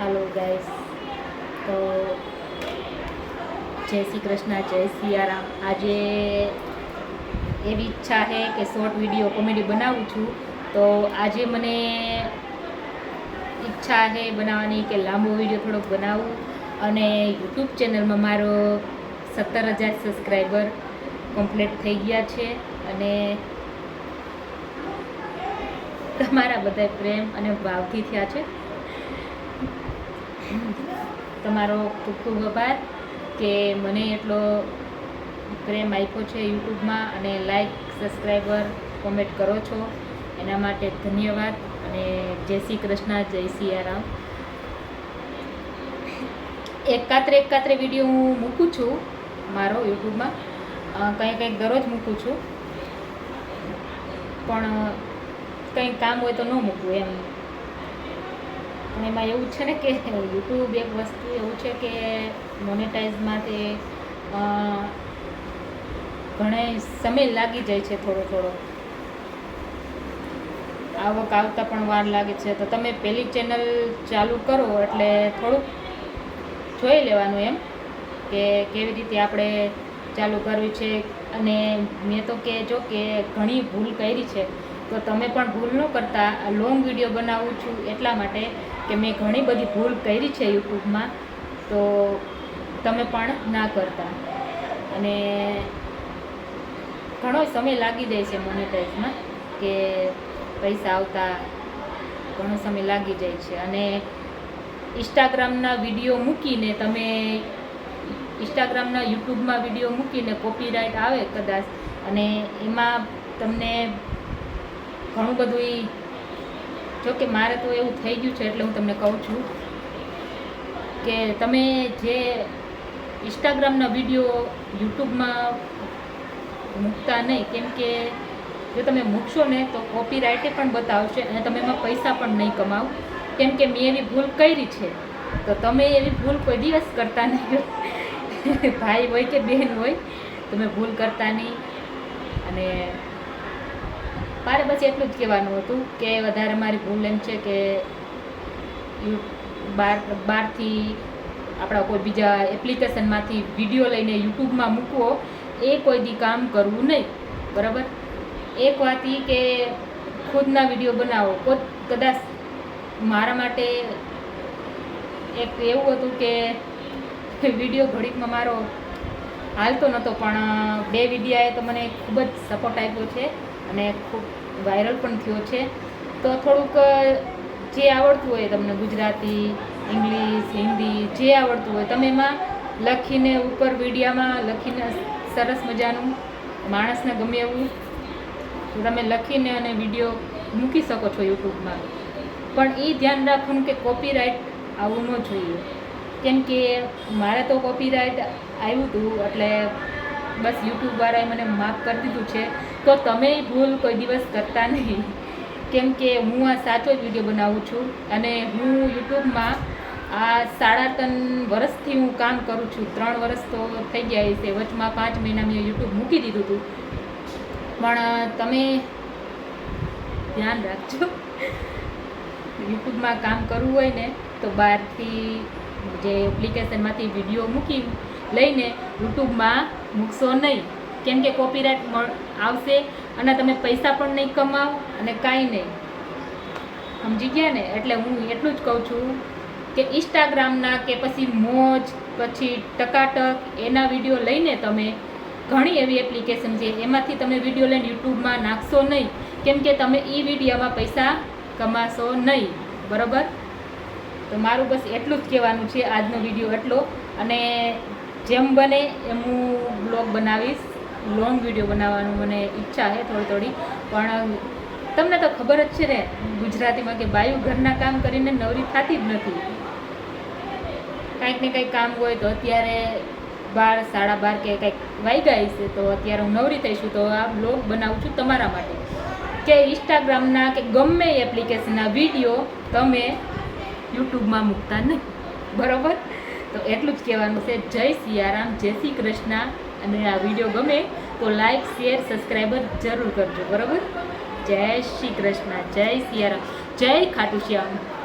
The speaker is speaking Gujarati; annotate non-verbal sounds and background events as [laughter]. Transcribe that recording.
હાલો ગાઈસ તો જય શ્રી કૃષ્ણ, જય સિયારામ. આજે એવી ઈચ્છા છે કે શોર્ટ વીડિયો કોમેડી બનાવું છું. તો આજે મને ઈચ્છા છે બનાવવાની કે લાંબો વીડિયો થોડોક બનાવું. અને યુટ્યુબ ચેનલમાં મારો સત્તર હજાર સબસ્ક્રાઈબર કમ્પ્લીટ થઈ ગયા છે. અને તમારા બધા પ્રેમ અને ભાવથી થયા છે. તમારો ખૂબ ખૂબ આભાર કે મને એટલો પ્રેમ આપ્યો છે યુટ્યુબમાં અને લાઈક સબસ્ક્રાઈબર કોમેન્ટ કરો છો. એના માટે ધન્યવાદ અને જય શ્રી કૃષ્ણ, જય સિયારામ એકાત્રે એકાત્રે વીડિયો હું મૂકું છું મારો યુટ્યુબમાં. કંઈ કંઈક દરરોજ મૂકું છું. પણ કંઈ કામ હોય તો ન મૂકવું એમ. પણ એમાં એવું છે ને કે યુટ્યુબ એક વસ્તુ એવું છે કે મોનેટાઇઝમાંથી ઘણે સમય લાગી જાય છે થોડો થોડો. આવક આવતા પણ વાર લાગે છે. તો તમે પહેલી ચેનલ ચાલુ કરો એટલે થોડુંક જોઈ લેવાનું એમ કે કેવી રીતે આપણે ચાલુ કરવી છે. અને મેં તો કહેજો કે ઘણી ભૂલ કરી છે. તો તમે પણ ભૂલ ન કરતા આ લોંગ વીડિયો બનાવું છું એટલા માટે કે મેં ઘણી બધી ભૂલ કરી છે યુટ્યુબમાં, તો તમે પણ ના કરતા. અને ઘણો સમય લાગી જાય છે મોનેટાઈઝમાં કે પૈસા આવતા ઘણો સમય લાગી જાય છે. અને ઇન્સ્ટાગ્રામના વીડિયો મૂકીને તમે ઇન્સ્ટાગ્રામના યુટ્યુબમાં વીડિયો મૂકીને કોપીરાઇટ આવે કદાચ, અને એમાં તમને ઘણું બધું એ જો કે મારે તો એવું થઈ ગયું છે એટલે હું તમને કહું છું કે તમે જે ઇન્સ્ટાગ્રામના વીડિયો યુટ્યુબમાં મૂકતા નહીં, કેમ કે જો તમે મૂકશો ને તો કોપીરાઇટે પણ બતાવશે અને તમે એમાં પૈસા પણ નહીં કમાવ. કેમ કે મેં એવી ભૂલ કરી છે. તો તમે એવી ભૂલ કોઈ દિવસ કરતા નહીં [laughs] ભાઈ હોય કે બહેન હોય, તમે ભૂલ કરતા નહીં. અને મારે બસ એટલું જ કહેવાનું હતું કે વધારે મારી ભૂલ એમ છે કે બાર બહારથી આપણા કોઈ બીજા એપ્લિકેશનમાંથી વીડિયો લઈને યુટ્યુબમાં મૂકવો, એ કોઈ દી કામ કરવું નહીં. બરાબર? એક વાત એ કે ખુદના વીડિયો બનાવો. ખુદ કદાચ મારા માટે એક એવું હતું કે વીડિયો ઘડીકમાં મારો હાલતો નહોતો પણ બે વિડીયાએ તો મને ખૂબ જ સપોર્ટ આપ્યો છે. અને ખૂબ વાયરલ પણ થયો છે. તો થોડુંક જે આવડતું હોય તમને ગુજરાતી, ઇંગ્લિશ, હિન્દી, જે આવડતું હોય, તમે એમાં લખીને ઉપર વિડીયામાં લખીને સરસ મજાનું માણસને ગમે એવું તો તમે લખીને અને વીડિયો મૂકી શકો છો યુટ્યુબમાં. પણ એ ધ્યાન રાખવાનું કે કોપીરાઇટ આવવું ન જોઈએ. કેમ કે મારે તો કોપીરાઇટ આવ્યું હતું એટલે બસ યુટ્યુબવાળાએ મને માફ કરી દીધું છે. તો તમે ભૂલ કોઈ દિવસ કરતા નહીં. કેમ કે હું આ સાચો જ વીડિયો બનાવું છું અને હું યુટ્યુબમાં આ સાડા ત્રણ વર્ષથી હું કામ કરું છું. ત્રણ વર્ષ તો થઈ ગયા છે વચમાં પાંચ મહિના મેં યુટ્યુબ મૂકી દીધું હતું. પણ તમે ધ્યાન રાખજો. યુટ્યુબમાં કામ કરવું હોય ને તો બહારથી જે એપ્લિકેશનમાંથી વીડિયો મૂકી લઈને યુટ્યુબમાં મૂકશો નહીં. કેમ કે કોપીરાઇટ આવશે અને તમે પૈસા પણ નહીં કમાવ અને કાંઈ નહીં. સમજી ગયા ને? એટલે હું એટલું જ કહું છું કે ઇન્સ્ટાગ્રામના કે પછી મોજ, પછી ટકાટક એના વીડિયો લઈને તમે ઘણી એવી એપ્લિકેશન છે. એમાંથી તમે વીડિયો લઈને યુટ્યુબમાં નાખશો નહીં. કેમ કે તમે એ વિડીયોમાં પૈસા કમાશો નહીં. બરાબર? તો મારું બસ એટલું જ કહેવાનું છે. આજનો વીડિયો એટલો. અને જેમ બને એમ હું બ્લોગ બનાવીશ. લોંગ વીડિયો બનાવવાનું મને ઈચ્છા છે થોડી થોડી. પણ તમને તો ખબર જ છે ને, ગુજરાતીમાં કે બાયું ઘરના કામ કરીને નવરી થતી જ નથી. કાંઈક ને કંઈક કામ હોય તો અત્યારે બાર, સાડા બાર કે કંઈક વાગ્યા છે, તો અત્યારે હું નવરી થઈશું તો આ બ્લોગ બનાવું છું તમારા માટે. કે ઇન્સ્ટાગ્રામના કે ગમે એપ્લિકેશનના વીડિયો તમે યુટ્યુબમાં મૂકતા નહીં. બરાબર? તો એટલું જ કહેવાનું છે. જય સિયારામ, જય શ્રી કૃષ્ણ. અને આ વીડિયો ગમે તો લાઈક શેર સબસ્ક્રાઈબર જરૂર કરજો, બરાબર? જય શ્રી કૃષ્ણ, જય સિયારામ, જય ખાટુ શ્યામ